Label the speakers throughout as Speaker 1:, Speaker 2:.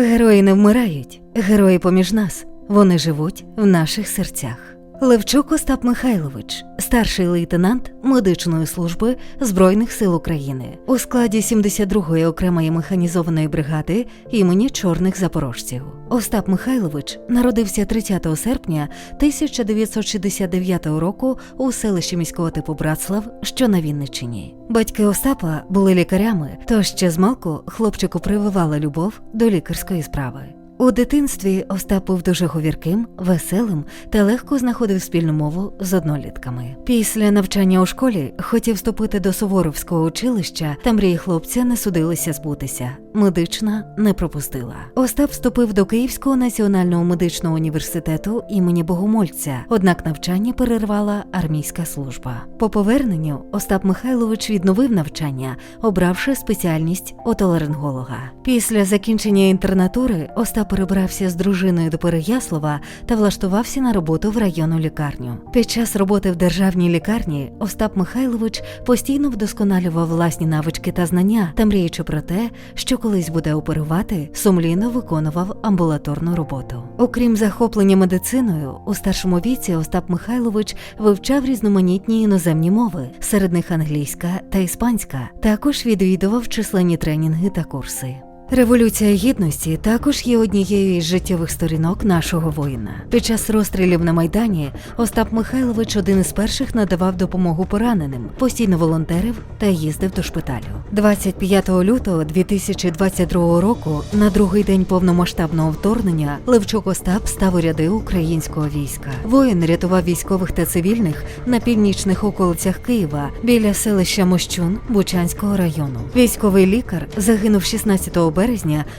Speaker 1: Герої не вмирають, герої поміж нас. Вони живуть в наших серцях. Левчук Остап Михайлович, старший лейтенант медичної служби Збройних сил України у складі 72-ї окремої механізованої бригади імені Чорних Запорожців. Остап Михайлович народився 30 серпня 1969 року у селищі міського типу Братслав, що на Вінниччині. Батьки Остапа були лікарями, тож ще змалку хлопчику прививала любов до лікарської справи. У дитинстві Остап був дуже говірким, веселим та легко знаходив спільну мову з однолітками. Після навчання у школі хотів вступити до Суворовського училища, та мрії хлопця не судилися збутися. Медична не пропустила. Остап вступив до Київського національного медичного університету імені Богомольця, однак навчання перервала армійська служба. По поверненню Остап Михайлович відновив навчання, обравши спеціальність отоларинголога. Після закінчення інтернатури Остап перебрався з дружиною до Переяслава та влаштувався на роботу в районну лікарню. Під час роботи в державній лікарні Остап Михайлович постійно вдосконалював власні навички та знання та мріючи про те, що колись буде оперувати, сумлінно виконував амбулаторну роботу. Окрім захоплення медициною, у старшому віці Остап Михайлович вивчав різноманітні іноземні мови, серед них англійська та іспанська. Також відвідував численні тренінги та курси. Революція гідності також є однією із життєвих сторінок нашого воїна. Під час розстрілів на майдані Остап Михайлович один із перших надавав допомогу пораненим, постійно волонтерив та їздив до шпиталю. 25 лютого 2022 року, на другий день повномасштабного вторгнення, Левчук Остап став у ряди українського війська. Воїн рятував військових та цивільних на північних околицях Києва біля селища Мощун Бучанського району. Військовий лікар загинув 16 березня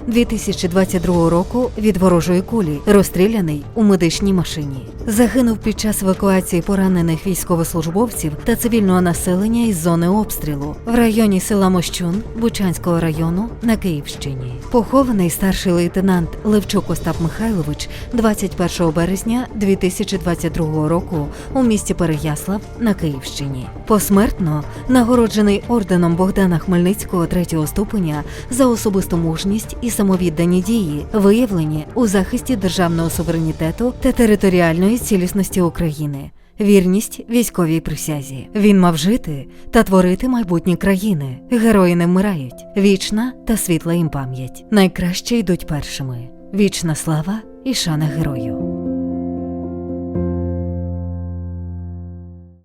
Speaker 1: 2022 року від ворожої кулі, розстріляний у медичній машині. Загинув під час евакуації поранених військовослужбовців та цивільного населення із зони обстрілу в районі села Мощун Бучанського району на Київщині. Похований старший лейтенант Левчук Остап Михайлович 21 березня 2022 року у місті Переяслав на Київщині. Посмертно нагороджений орденом Богдана Хмельницького третього ступеня за особисту мужність і самовіддані дії, виявлені у захисті державного суверенітету та територіальної цілісності України. Вірність військовій присязі. Він мав жити та творити майбутні країни. Герої не вмирають. Вічна та світла їм пам'ять. Найкраще йдуть першими. Вічна слава і шана герою.